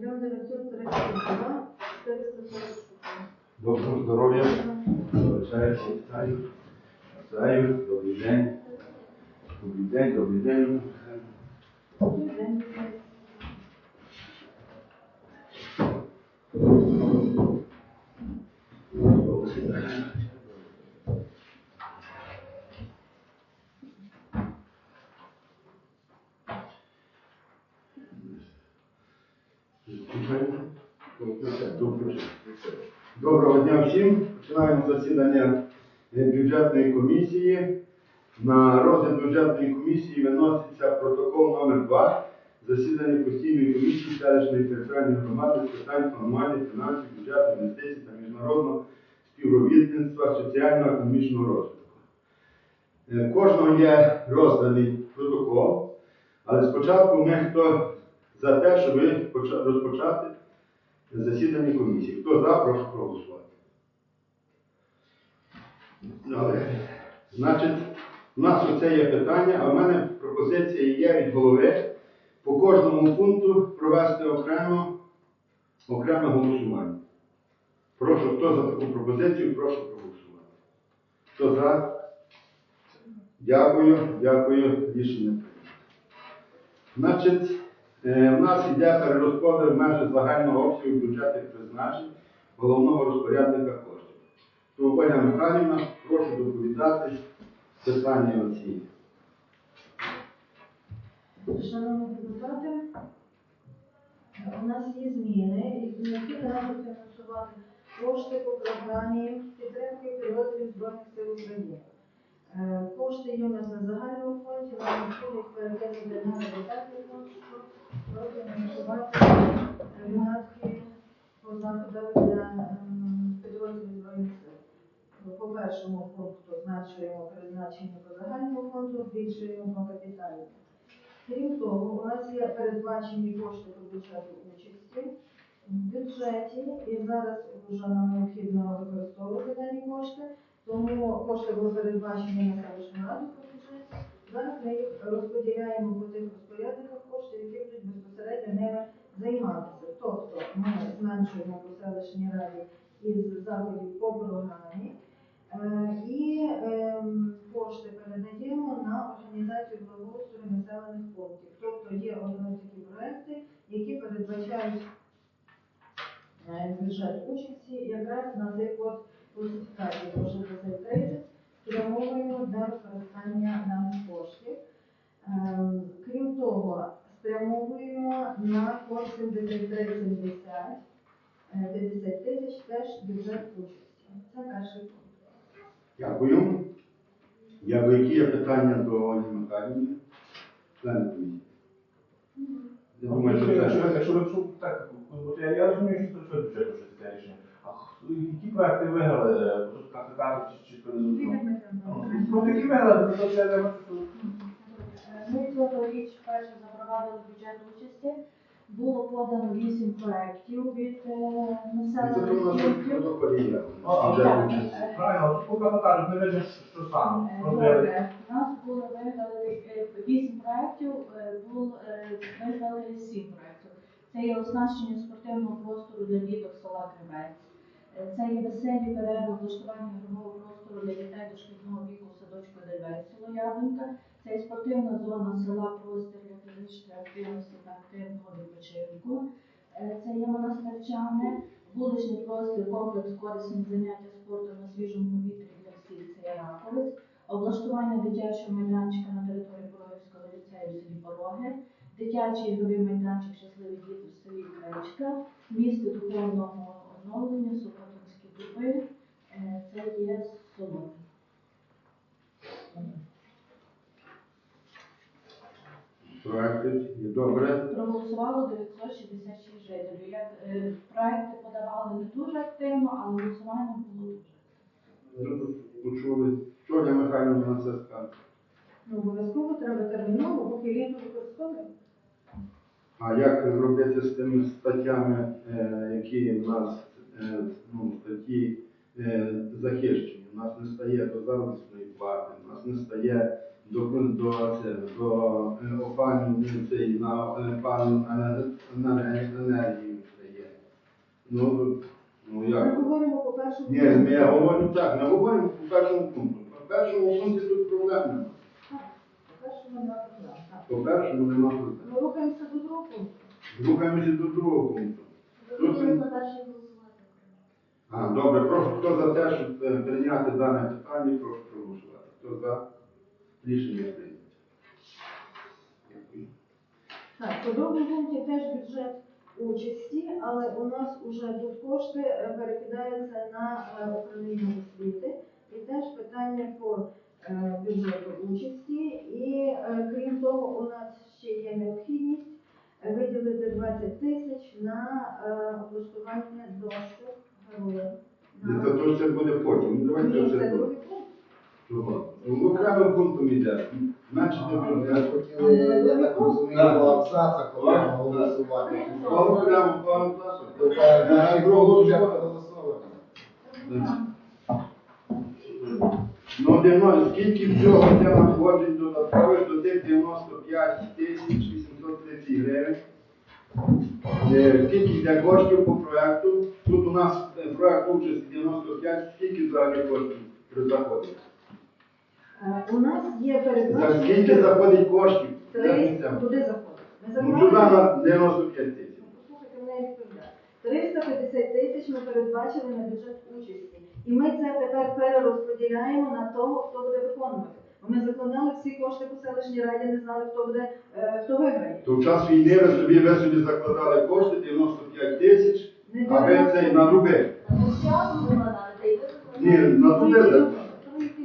1932 Добро здоровье, уважаемые Исаев. Исаев, добрый день. Добрый день, добрый день. Добрый день. Доброго дня всім. Починаємо засідання е, бюджетної комісії. На розгляд бюджетної комісії виноситься протокол номер 2 засідання постійної комісії селищної територіальної громади з питань формування фінансів, бюджету, інвестицій та міжнародного співробітництва соціально-економічного розвитку. Е, Кожного є розданий протокол, але спочатку ми хто за те, щоб розпочати засідання комісії. Хто за, прошу проголосувати. Добре. Значить, у нас оце є питання, а в мене пропозиція є від голови по кожному пункту провести окремо, окреме голосування. Прошу, хто за таку пропозицію, прошу проголосувати. Хто за? Дякую, дякую, рішення. прийнято. Значить, е, в нас йде перерозподіл в межах загального обсягу бюджетних призначень головного розпорядника коштів. То Ольга Михайлівна, прошу доповідати питання оці. Шановні депутати, у нас є зміни, і необхідно фінансувати кошти по програмі підтримки підрозділів Збройних сил України. Е, Кошти є у нас на загальному фонді, нам необхідно їх перекинути на фонд, профінансувати е, видатки по ем, підрозділів. По першому пункту зменшуємо призначення по загальному фонду, збільшуємо по капітальному. Крім того, у нас є передбачені кошти по бюджету участі в бюджеті, і зараз вже нам необхідно використовувати дані кошти, тому кошти були передбачені на селищну раду по бюджеті. Зараз ми їх розподіляємо по тих розпорядниках коштів, які будуть безпосередньо ними займатися. Тобто ми зменшуємо по селищній раді із заходів по програмі. Е, І ем, кошти передаємо на організацію благоустрою населених пунктів. Тобто є одні такі проекти, які передбачають е, бюджет участі якраз на цей от класифікацію вже 30 спрямовуємо для використання даних коштів. Ем, Крім того, спрямовуємо на фонд 7370 е, 50 тисяч теж бюджет участі. Це перший пункт. Дякую. Дякую. Які є питання до Ольги Михайлівни? Члени комісії. Я думаю, що Якщо- це. Якщо якщо так, от я, я розумію, що це бюджет вже таке рішення. А хто- які проекти виграли? Тут так кажуть, чи не зрозуміло. Ну, які виграли, то це Ми цьогоріч вперше запровадили бюджет участі. Було подано вісім проєктів від е, населених на пунктів. правильно, поки покажуть, не видно, що- саме. Е, Добре, у нас було виграли е, вісім проєктів, е, було е, виграли сім проєктів. Це є оснащення спортивного простору для діток села Кривець. Е, Це є веселі перерви, влаштування ігрового простору для дітей дошкільного віку в садочку Дельвець, село Яблунька. Це спортивна зона села простір для фізичної активності та активного відпочинку. Е, Це є монастирчани, вуличний простір, комплекс корисні заняття спортом на свіжому повітрі для всіх. Це раковець, облаштування дитячого майданчика на території Порогівського ліцею в селі Пороги, дитячий ігровий майданчик щасливі діти в селі Кречка, місце духовного оновлення, Сухотинські дуби, Е, це є Соломі. Проекти є добре. Проголосувало 966 жителів. Як е, проекти подавали не дуже активно, але голосування було дуже. Ну, тут Почули. Що Ольга Михайлівна на це скаже? Ну, обов'язково треба терміново, поки літо використовуємо. А як робити з тими статтями, е, які в нас е, ну, статті е, захищені? У нас не стає до заробітної плати, у нас не стає до, до, до е, опалювання на е, пану енергії це є. Ну, ну Ми говоримо по першому. Ні, ми я говорю так, ми говоримо по першому пункту. По першому пункті тут проблем немає. По першому нема проблем. Ми рухаємося до другого пункту. Рухаємося до другого пункту. Тут- за голосувати. А, добре, прошу, хто за те, щоб е, прийняти дане питання, прошу проголосувати. Хто за? Рішення прийнято. Дякую. Так, по другому пункті теж бюджет участі, але у нас вже тут кошти е, перекидаються на е, управління освіти. І теж питання по е, бюджету участі. І крім того, у нас ще є необхідність виділити 20 тисяч на облаштування дощок героїв. То це буде потім. Давайте вже це окремим пунктом йде. Менше не Ми буде. хотіли, я так розумію, по абзацах окремо голосувати. По окремо, по абзацу. Тобто наші вже проголосовані. Ну, дивно, скільки всього йде надходжень додаткових до тих 95 тисяч 830 гривень. Е, Скільки йде коштів по проекту? Тут у нас е, проект участі 95, скільки взагалі коштів при заході? Е, У нас є За передбачення. скільки заходить коштів? Три-? Куди заходить? Ми Ну, Сюди закриваємо. на 95 тисяч. Послухайте мене відповідає. 350 тисяч ми передбачили на бюджет участі. І ми це тепер перерозподіляємо на того, хто буде виконувати. Бо ми закладали всі кошти по селищній раді, не знали, хто буде, е, хто виграє. То в час війни ви собі, ви собі закладали кошти 95 тисяч, Не а ви це на й Ні, на дуби Про які закладали. дуби? Про які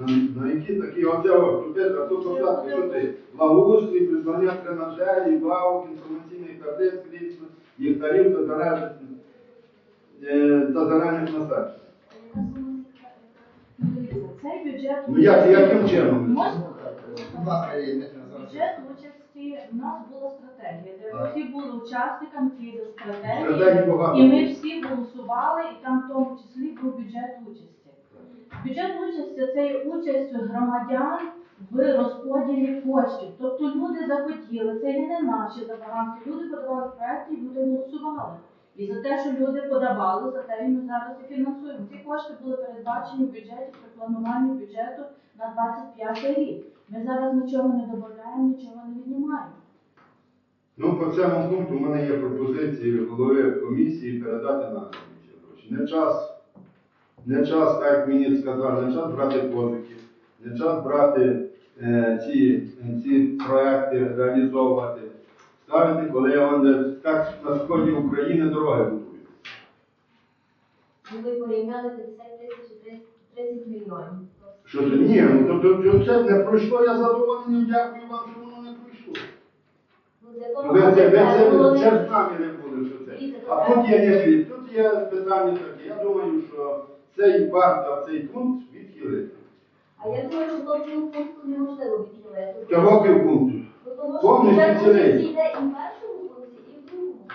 дуби? На, на які такі оце о, а тут посадки, що ти? Благоустрій, придбання тренажерів, лавок, інформаційних таблиць, крісло, ліхтарів та зарядних, е, та зарядних насаджень. Цей бюджет Ну як, яким чином? Бюджет участі у нас була стратегія, де ми всі були учасниками цієї стратегії. Стратегії. І ми всі голосували, і там в тому числі був бюджет участі. Бюджет участі це є участь громадян в розподілі коштів. Тобто люди захотіли, це не наші забаганки. Люди подавали проекти, і люди голосували. І за те, що люди подавали, за те і ми зараз і фінансуємо. Ці кошти були передбачені в бюджеті при плануванні бюджету на 25 рік. Ми зараз нічого не додаємо, нічого не віднімаємо. Ну, по цьому пункту в мене є пропозиції голови комісії передати ці гроші. Не час, не час, так як мені сказали, не час брати позики, не час брати е, ці, ці проекти реалізовувати. Ставити, коли вони так на сході України дороги будують. Ну, Ви порівняли 50 тисяч 30 мільйонів. Що це? Ні, ну то, то, то це не пройшло, я задоволений, дякую вам, що воно не пройшло. Ну, Ви це, ви це, це ж з нами не були, що це. А тут є тут є питання таке. Я думаю, що цей варто цей пункт відхилити. А я думаю, що до цього пункту неможливо відхилити. Чого півпункту? Ну, Повністю цілий. йде і в першому пункті, і в другому пункті.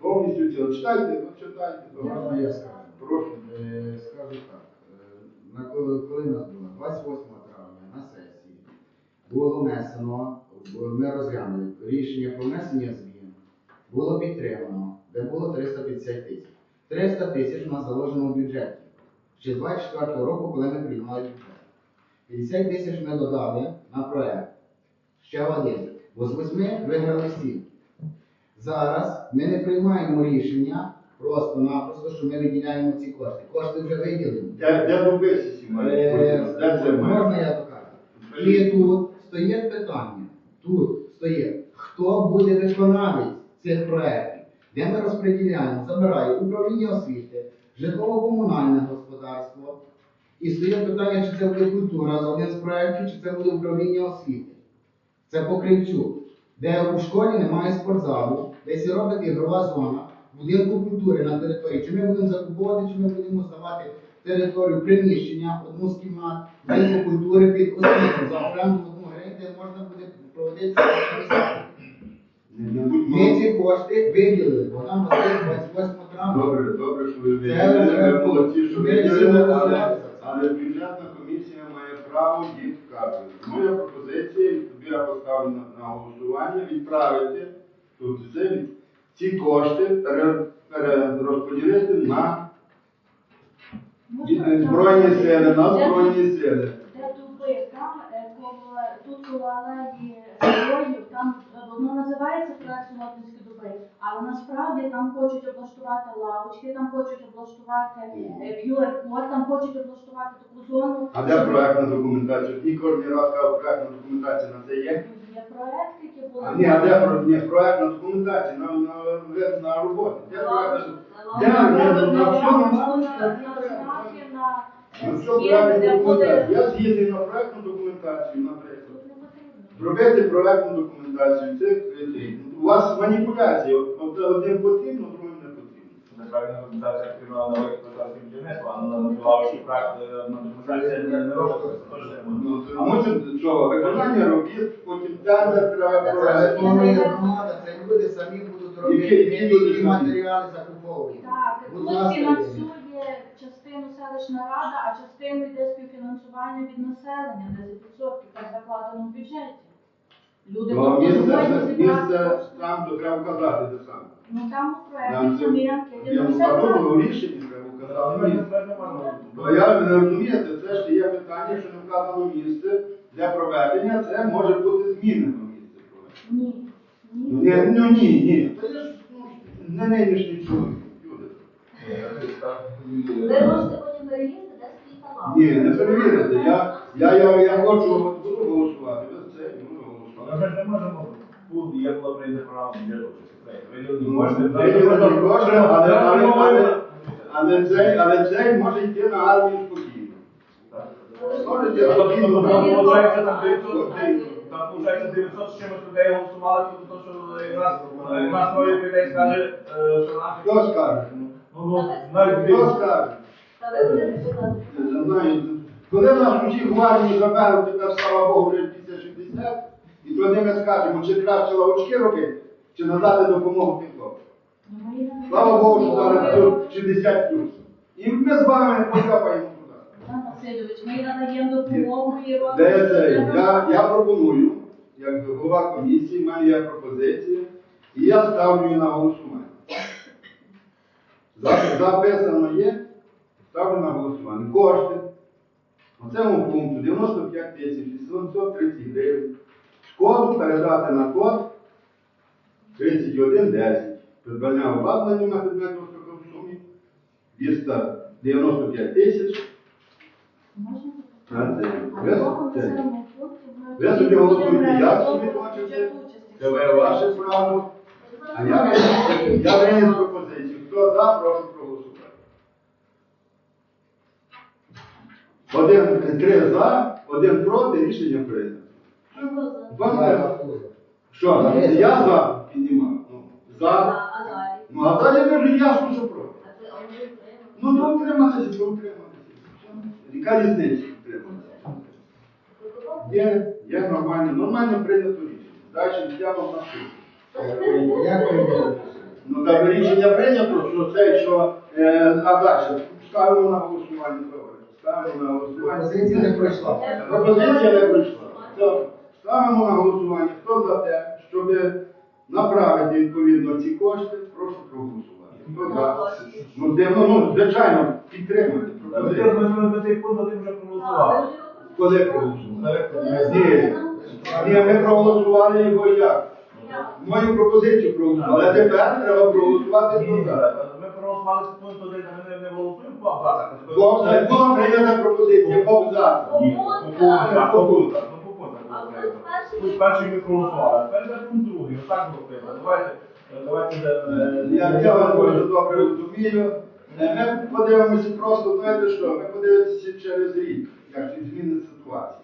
Повністю ціло. Читайте, от читайте. то. Можна я скажу? Прошу. Е, Скажу так. Е, На коли, коли нас було 28 травня на сесії було внесено, бо ми розглянули рішення про внесення змін, було підтримано, де було 350 тисяч. 300 тисяч у нас заложено в бюджеті. Ще з 24 року, коли ми приймали бюджет. 50 тисяч ми додали на проект. Ще один. Бо з 8 виграли 7. Зараз ми не приймаємо рішення просто-напросто, що ми виділяємо ці кошти. Кошти вже виділені. Де, де добився сімей? Можна я докажу? І тут стоїть питання. Тут стоїть, хто буде виконавець цих проєктів, де ми розподіляємо, забирає управління освіти, житлово-комунальне господарство. І стоїть питання, чи це буде культура з одним з проєктів, чи це буде управління освіти. Це по де у школі немає спортзалу, десь робить ігрова зона, будинку культури на території. Чи ми будемо закуповувати, чи ми будемо здавати територію приміщення, одну з кімнат, будинку культури під освіту, за оренду одну гривень, де можна буде проводити будь Ми кошти виділили, бо там Василь 28 травня. Добре, добре, що ви виділили, молодці, що виділили, але, бюджетна комісія має право їх вказувати. Моя пропозиція, тобі я поставлю на, на голосування, відправити тут це, ці кошти пере- перерозподілити на Збройні сили, на Збройні сили. Де дуби, там е, коло, коло алеї героїв, там е, воно називається проект Солотинські дуби, але насправді там хочуть облаштувати лавочки, там хочуть облаштувати е, QR-код, там хочуть облаштувати таку зону. А де проектна документація? Ні, кожен раз проектна документація на це є. Є проект, який були. А ні, а де про- ні, проектна документація на, на, на роботі? Де проектна Де? На на- на- на на- всьому на- на- на знаки, на Ну, що схеми, проектна де буде. документація? Я згідний на проектну документацію, наприклад. Тут не потрібно. Проектну документацію. Це, це- у вас маніпуляції. От- от Одним потрібно, другим не потрібно. Неправильна документація потрібна на нове господарське будівництво, а е, на документація не не робиться. Це теж не Ну, можна. то мусить, що виконання робіт, потім тендер треба Це провести. виконує громада, це люди самі будуть робити, Які- матеріали закуповують. Так, тут фінансує частину селищна рада, а частину йде співфінансування від населення, 10% так закладено в бюджеті. Люди Ну, місце, місце там, то треба вказати те саме. Ну там у Там проєкті це- Я ну, ну треба вказати місце. Бо я не розумієте, це ж є питання, що не вказано місце для проведення, це може бути змінено місце проведення. Ні. Ну, Ні. ні, ну ні, ні. Та я ж ну, не нинішній чоловік. люди. Ви можете потім перевірити, де стоїть та. Ні, не перевірите. Я, я, я, я хочу це буду Але ми ж не можемо, бу- є було прийнято програма бюджету, чи це виділені Ну, кошти. виділені кошти, але- але- але- Але цей, але цей може йти на армію спокійно. Може йти Тобто, спокійно. там, там 900, там, виходить, 900 з чимось людей голосували, то, то, що якраз, якраз новий людей скаже, е, що наші... Хто скаже? Ну, ну, навіть Хто скаже? Не знаю. Коли нас усіх в армію заберуть, тепер, слава Богу, вже після 60, і то не ми скажемо, чи краще лавочки робити, чи надати допомогу тим хлопцям. Слава Богу, що зараз тут 60 плюс. І ми з вами потрапаємо туди. Ми надаємо допомогу і робимо. Де це? Я, я пропоную, як голова комісії, в мене є пропозиція, і я ставлю її на голосування. Записано є, ставлю на голосування. Кошти. У цьому пункту 95 тисяч 830 гривень. Шкоду передати на код 3110. Придбання обладнання на предметну строкову сумі 295 тисяч. Ви- в собі будемо голосуйте, як собі хочете. Це ви ваше право. А я виніс пропозицію. Хто за, прошу проголосувати. Один, три за, один проти, рішення прийнято. Вам Я Що, я за піднімав? Ну, за. А далі? Ну, а далі ви вже ясно, що проти. А це а ви? Ну, то утриматися, то утриматися. Яка різниця утриматися? Є, є нормально, нормально прийнято рішення. Далі йдемо на суд. Як прийняти? Ну, так рішення прийнято, що це, що е, а далі ставимо на голосування. Добре, ставимо на голосування. Пропозиція не пройшла. Пропозиція не пройшла. Добре. Ставимо на голосування. Хто за те, щоб направити відповідно ці кошти, прошу проголосувати. Хто за? Ну, де, ну, ну, звичайно, підтримати пропозицію. ми- ми- ми цей пункт один вже проголосували. Коли ви Ні. Ні, ми проголосували його як? Мою пропозицію проголосували. А тепер треба проголосувати Ні, хто за. Ми проголосували цей пункт один, ми не- не голосуємо по абзацах. Бо була прийнята пропозиція по абзацу. Ні, по перший- Пункт перший ми проголосували, а тепер йде пункт другий, отак було. Давайте, е, давайте, е, Я, я вас дуже добре розумію. Е, Ми подивимося просто, знаєте що, ми подивимося через рік, як зміниться ситуація.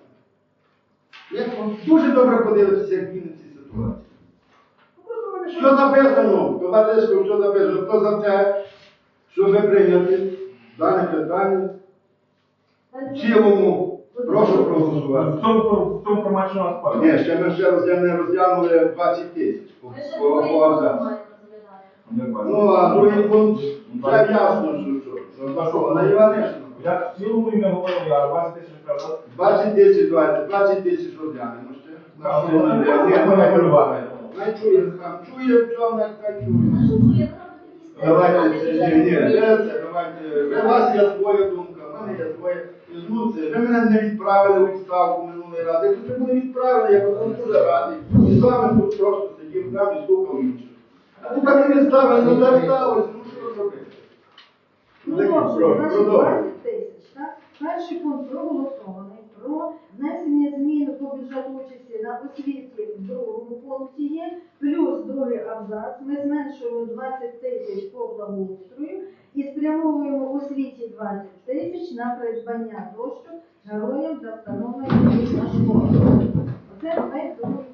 Я дуже добре подивитися, як зміниться ситуація. Що написано? Товариство, що написано? Хто за те, щоб ми прийняти дане питання в цілому, прошу проголосувати. В цьому, в цьому форматі що у нас пора. Ні, ще ми ще розгля- не розглянули 20 тисяч по, по, по абзацу. Ну, а другий пункт вже ясно, що що. що, що, на Іванишина. Як в цілому і ми говоримо, я 20 тисяч правда? 20 тисяч, 20, 20 тисяч розглянемо ще. На що Ні, вони ні, йде? ні, Ні, не. Най чує, там чує, в чому, хай чує. Давайте, ні, ні, давайте. У вас є своя думка, в мене є своя. Ну, це, ви мене не відправили у відставку минулий раз. Якщо ви були відправили, я просто дуже радий. І з вами тут просто сидів там і слухав інших. А тепер не відставили, ну так сталося, ну що робити? Ну, Продовжуємо. про- Значить, продовжуємо. 20 тисяч. Так? Перший пункт проголосований про внесення змін по бюджету участі на освіті в другому пункті є, плюс другий абзац. Ми зменшуємо 20 тисяч по благоустрою і спрямовуємо у світі 20 тисяч на придбання кошту героям за встановлення школи. Оце ми зробимо.